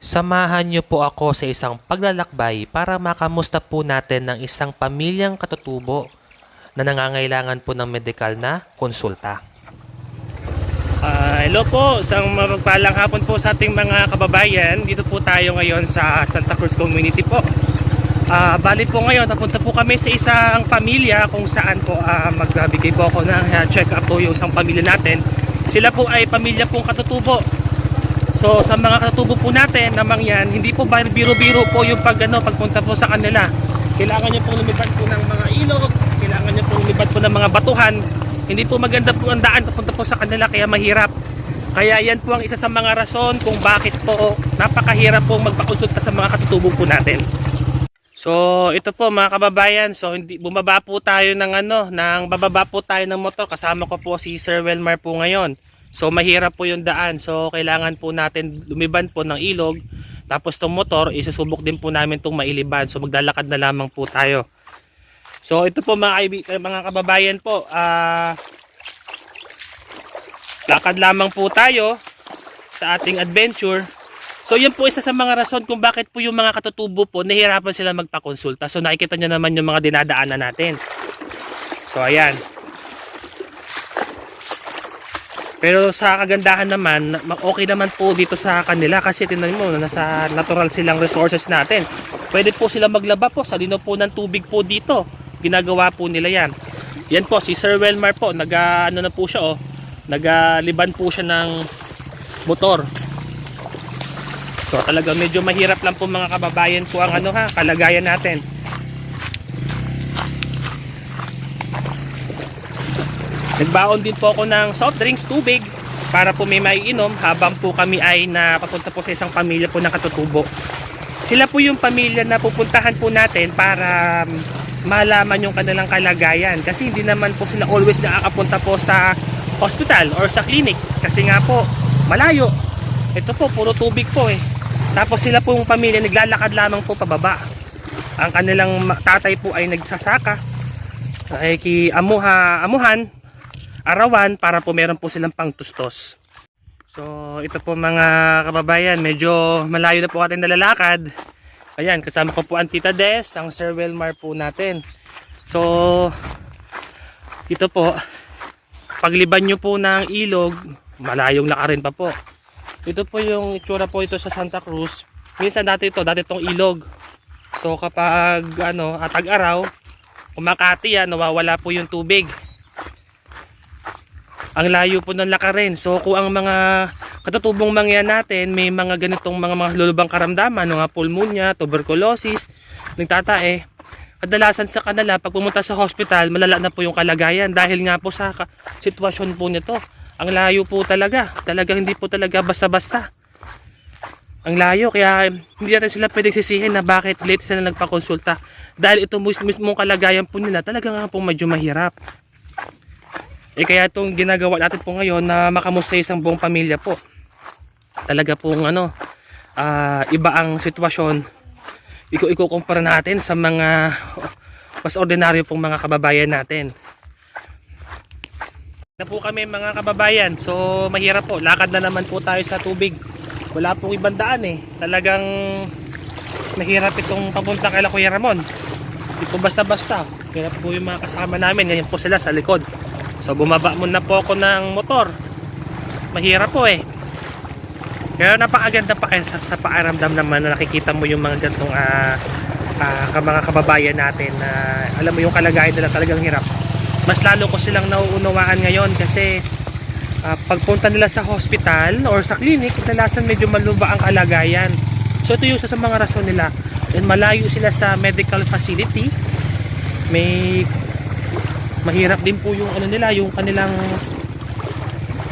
Samahan niyo po ako sa isang paglalakbay para makamusta po natin ng isang pamilyang katutubo na nangangailangan po ng medikal na konsulta. Ah, hello po, isang mapagpalang hapon po sa ating mga kababayan. Dito po tayo ngayon sa Santa Cruz Community po. Ah, bali po ngayon, napunta po kami sa isang pamilya kung saan po ah, magbibigay po ako ng check up po yung isang pamilya natin. Sila po ay pamilya pong katutubo. So sa mga katutubo po natin namang yan, hindi po biro-biro po yung pag, ano, pagpunta po sa kanila. Kailangan nyo po lumipad po ng mga ilog, kailangan nyo po lumipad po ng mga batuhan. Hindi po maganda po ang daan papunta po sa kanila kaya mahirap. Kaya yan po ang isa sa mga rason kung bakit po napakahirap po magpakonsulta sa mga katutubo po natin. So, ito po mga kababayan, so hindi bumaba po tayo ng ano, nang bababa po tayo ng motor. Kasama ko po si Sir Welmar po ngayon. So, mahirap po yung daan. So, kailangan po natin lumiban po ng ilog. Tapos tong motor, isusubok din po namin tong mailiban. So, maglalakad na lamang po tayo. So, ito po mga, eh, mga kababayan po, ah lakad lamang po tayo sa ating adventure. So yun po isa sa mga rason kung bakit po yung mga katutubo po nahihirapan sila magpakonsulta. So nakikita nyo naman yung mga dinadaanan natin. So ayan. Pero sa kagandahan naman, ma- okay naman po dito sa kanila kasi tinan mo, nasa natural silang resources natin. Pwede po sila maglaba po sa lino po ng tubig po dito. Ginagawa po nila yan. Yan po, si Sir Welmar po, nag ano na po siya oh, nagliban po siya ng motor. So talaga medyo mahirap lang po mga kababayan po ang ano ha, kalagayan natin. Nagbaon din po ako ng soft drinks, tubig para po may maiinom habang po kami ay napapunta po sa isang pamilya po na katutubo. Sila po yung pamilya na pupuntahan po natin para um, malaman yung kanilang kalagayan kasi hindi naman po sila always nakakapunta po sa hospital or sa clinic kasi nga po malayo. Ito po puro tubig po eh. Tapos sila po yung pamilya naglalakad lamang po pababa. Ang kanilang tatay po ay nagsasaka. Ay ki amuha, amuhan, arawan para po meron po silang pangtustos. So ito po mga kababayan, medyo malayo na po ating nalalakad. Ayan, kasama ko po ang Tita Des, ang Sir Wilmar po natin. So ito po, pagliban nyo po ng ilog, malayong lakarin pa po. Ito po yung itsura po ito sa Santa Cruz. Minsan dati ito, dati itong ilog. So kapag ano, atag araw, kumakati yan, nawawala po yung tubig. Ang layo po ng lakarin. So kung ang mga katutubong mangyan natin, may mga ganitong mga, mga lulubang karamdaman, mga pulmonya, tuberculosis, nagtatae, kadalasan sa kanila, pag pumunta sa hospital, malala na po yung kalagayan dahil nga po sa sitwasyon po nito. Ang layo po talaga. Talaga hindi po talaga basta-basta. Ang layo, kaya hindi natin sila pwedeng sisihin na bakit late sila nagpakonsulta. Dahil ito mis- mismong kalagayan po nila, talaga nga po medyo mahirap. Eh kaya itong ginagawa natin po ngayon na makamusta isang buong pamilya po. Talaga pong ano, ah, iba ang sitwasyon. Iko ikukumpara natin sa mga mas ordinaryo pong mga kababayan natin. Na po kami mga kababayan, so mahirap po. Lakad na naman po tayo sa tubig. Wala pong ibang daan eh. Talagang mahirap itong papunta kay Kuya Ramon. Hindi po basta-basta. Hirap po yung mga kasama namin. Ngayon po sila sa likod. So bumaba muna po ako ng motor. Mahirap po eh. Pero napakaganda pa kayo sa, sa paaramdam naman na nakikita mo yung mga gantong ah, ka- mga kababayan natin na alam mo yung kalagayan nila talagang hirap. Mas lalo ko silang nauunawaan ngayon kasi ah, pagpunta nila sa hospital or sa clinic, kadalasan medyo maluba ang kalagayan. So ito yung isa sa mga rason nila. And malayo sila sa medical facility. May mahirap din po yung ano nila, yung kanilang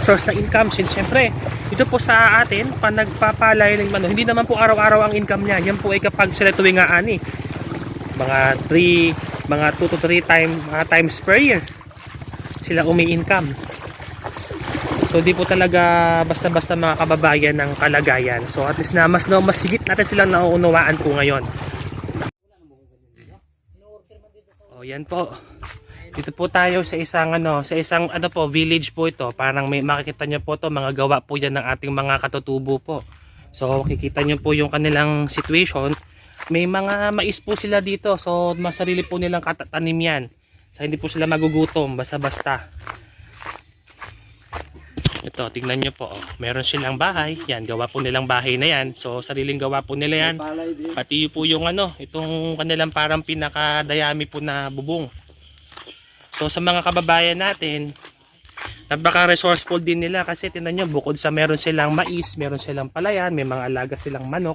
source na income since syempre ito po sa atin pa nagpapalay ng ano, hindi naman po araw-araw ang income niya. Yan po ay kapag sila tuwing ani mga 3 mga 2 to 3 time, mga times per year sila umi-income. So di po talaga basta-basta mga kababayan ng kalagayan. So at least na mas no, mas higit natin silang nauunawaan po ngayon. Oh yan po dito po tayo sa isang ano, sa isang ano po, village po ito. Parang may makikita niyo po to, mga gawa po yan ng ating mga katutubo po. So kikita nyo po yung kanilang situation. May mga mais po sila dito. So masarili po nilang katatanim yan. So hindi po sila magugutom basta-basta. Ito, tignan nyo po. Oh. Meron silang bahay. Yan, gawa po nilang bahay na yan. So sariling gawa po nila yan. Pati po yung ano, itong kanilang parang pinakadayami po na bubong. So sa mga kababayan natin, napaka resourceful din nila kasi tinan nyo, bukod sa meron silang mais, meron silang palayan, may mga alaga silang manok.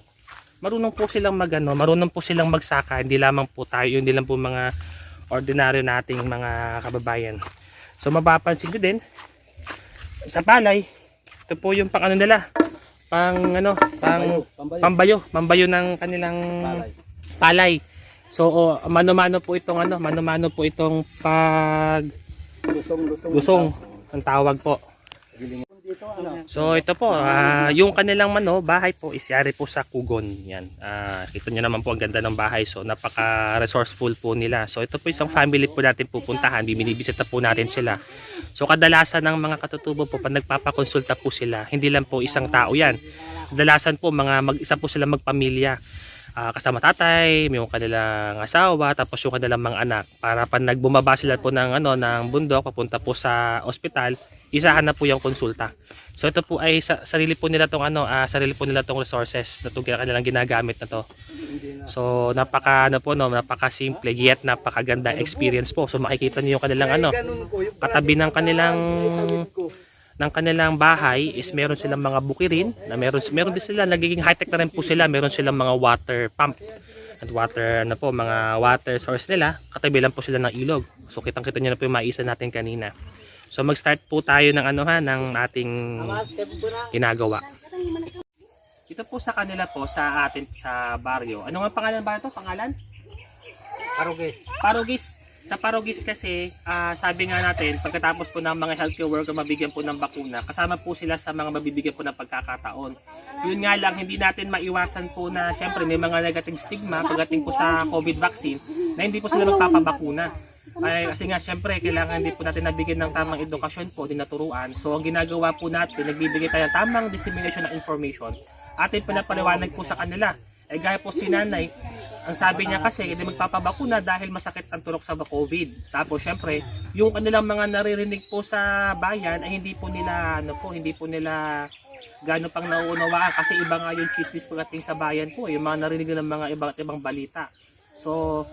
Marunong po silang magano, marunong po silang magsaka, hindi lamang po tayo, hindi lang po mga ordinaryo nating mga kababayan. So mapapansin nyo din, sa palay, ito po yung pang ano nila, pang ano, pang pambayo, pambayo ng kanilang palay. So oh, mano-mano po itong ano, mano-mano po itong pag Lusong, lusong. ang tawag po. So ito po, ah, yung kanilang mano, bahay po is yari po sa Kugon. Yan. Ah, kita nyo naman po ang ganda ng bahay. So napaka resourceful po nila. So ito po isang family po natin pupuntahan. Bibisita po natin sila. So kadalasan ng mga katutubo po, pag nagpapakonsulta po sila, hindi lang po isang tao yan. Kadalasan po, mga mag-isa po sila magpamilya. Ah, kasama tatay, yung kanilang asawa, tapos yung kanilang mga anak. Para pag nagbumaba sila po ng, ano, ng bundok, papunta po sa ospital, isahan na po yung konsulta. So ito po ay sa, sarili po nila tong ano, ah, sarili po nila tong resources na itong kanilang ginagamit na to. So napaka ano po no, napaka simple yet napakaganda experience po. So makikita niyo yung kanilang ano, katabi ng kanilang. Ng kanilang bahay is meron silang mga bukirin na meron meron din sila nagiging high-tech na rin po sila. Meron silang mga water pump. At water ano po mga water source nila. Katabi lang po sila ng ilog. So kitang kita niyo na po yung maisa natin kanina. So mag-start po tayo ng ano ha ng ating ginagawa. Ito po sa kanila po sa atin sa baryo ano nga pangalan ba ito? Pangalan? Arugis. Parugis. Sa Parugis kasi, ah, sabi nga natin, pagkatapos po ng mga healthcare worker mabigyan po ng bakuna, kasama po sila sa mga mabibigyan po ng pagkakataon. Yun nga lang, hindi natin maiwasan po na, syempre, may mga negative stigma pagdating po sa COVID vaccine na hindi po sila magpapabakuna. Ay, kasi nga, syempre, kailangan hindi po natin nabigyan ng tamang edukasyon po, dinaturuan. So, ang ginagawa po natin, nagbibigay tayo ng tamang dissemination ng information. Atin pinapaliwanag po sa kanila. Eh, gaya po si nanay, ang sabi niya kasi, hindi magpapabakuna dahil masakit ang turok sa COVID. Tapos, syempre, yung kanilang mga naririnig po sa bayan ay hindi po nila, ano po, hindi po nila gaano pang nauunawaan kasi iba nga yung chismis pagdating sa bayan po, yung mga narinig ng mga ibang ibang balita. So,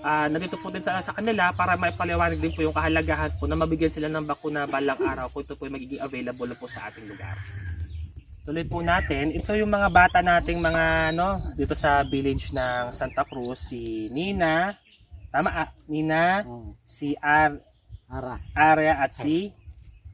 ah nandito po din sa, sa kanila para maipaliwanag din po yung kahalagahan po na mabigyan sila ng bakuna balang araw kung ito po ay magiging available po sa ating lugar. Tuloy po natin, ito yung mga bata nating mga ano dito sa village ng Santa Cruz, si Nina, tama ah, Nina, Oh, si Ar ara. Arya at si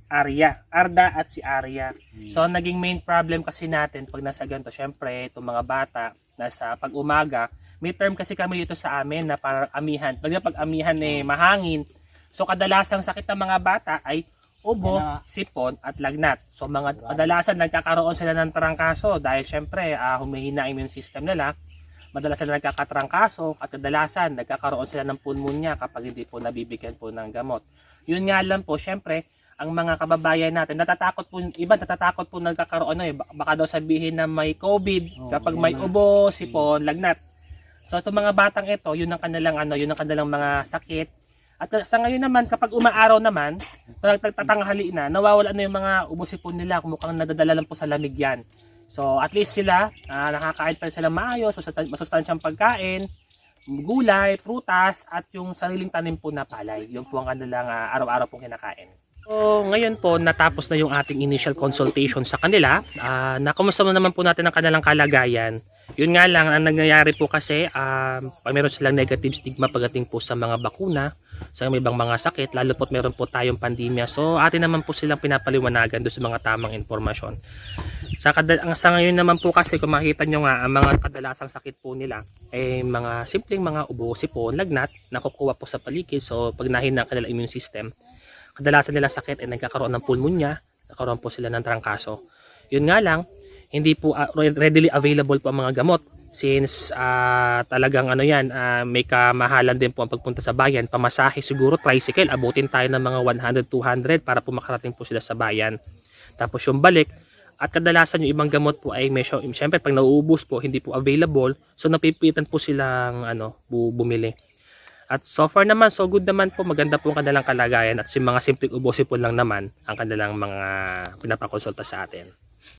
Arya. Arda at si Arya. So, ang naging main problem kasi natin pag nasa ganito, syempre, itong mga bata, nasa pag-umaga, may term kasi kami dito sa amin na parang amihan. Pag pag amihan eh, mahangin. So, kadalasang sakit ng mga bata ay ubo, Yan na. sipon, at lagnat. So, mga kadalasan nagkakaroon sila ng tarangkaso dahil syempre, ah, humihina ang immune system nila. Madalas sila nagkakatrangkaso at kadalasan nagkakaroon sila ng pulmonya kapag hindi po nabibigyan po ng gamot. Yun nga lang po, syempre, ang mga kababayan natin, natatakot po, iba natatakot po nagkakaroon, ano, eh, ba- baka daw sabihin na may COVID, Oo, kapag yun may na. ubo, sipon, lagnat. So, itong mga batang ito, yun ang kanilang, ano, yun ang kanilang mga sakit. At uh, sa ngayon naman, kapag umaaraw naman, tatanghali na, nawawala na yung mga ubo sipon nila, mukhang nadadala lang po sa lamig yan. So, at least sila, ah, nakakain pa rin sila maayos, masustan- masustansyang pagkain, gulay, prutas, at yung sariling tanim po na palay. Yun po ang kanilang ah, araw-araw pong kinakain. So, ngayon po, natapos na yung ating initial consultation sa kanila. Ah, nakumusta mo naman po natin ang kanilang kalagayan. Yun nga lang, ang nangyayari po kasi, pag meron silang negative stigma pagdating po sa mga bakuna, sa may ibang mga sakit, lalo po't meron po tayong pandemya. So, atin naman po silang pinapaliwanagan doon sa mga tamang informasyon. Sa, kada, ang, sa ngayon naman po kasi, kung makikita nyo nga, ang mga kadalasang sakit po nila, ay mga simpleng mga ubo, sipon, lagnat, nakukuha po sa paligid. So, pag nahina ang kanilang immune system, kadalasan nila sakit ay nagkakaroon ng pulmonya, nagkaroon po sila ng trangkaso. Yun nga lang, hindi po ah, readily available po ang mga gamot since ah, talagang ano yan, ah, may kamahalan din po ang pagpunta sa bayan. Pamasahe siguro, tricycle, abutin tayo ng mga 100, 200 para po makarating po sila sa bayan. Tapos yung balik, At kadalasan yung ibang gamot po ay medyo, syempre pag nauubos po, hindi po available. So napipitan po silang ano, bu- bumili. At so far naman, so good naman po, maganda po ang kanilang kalagayan at si mga simpleng ubusin po lang naman ang kanilang mga pinapakonsulta sa atin.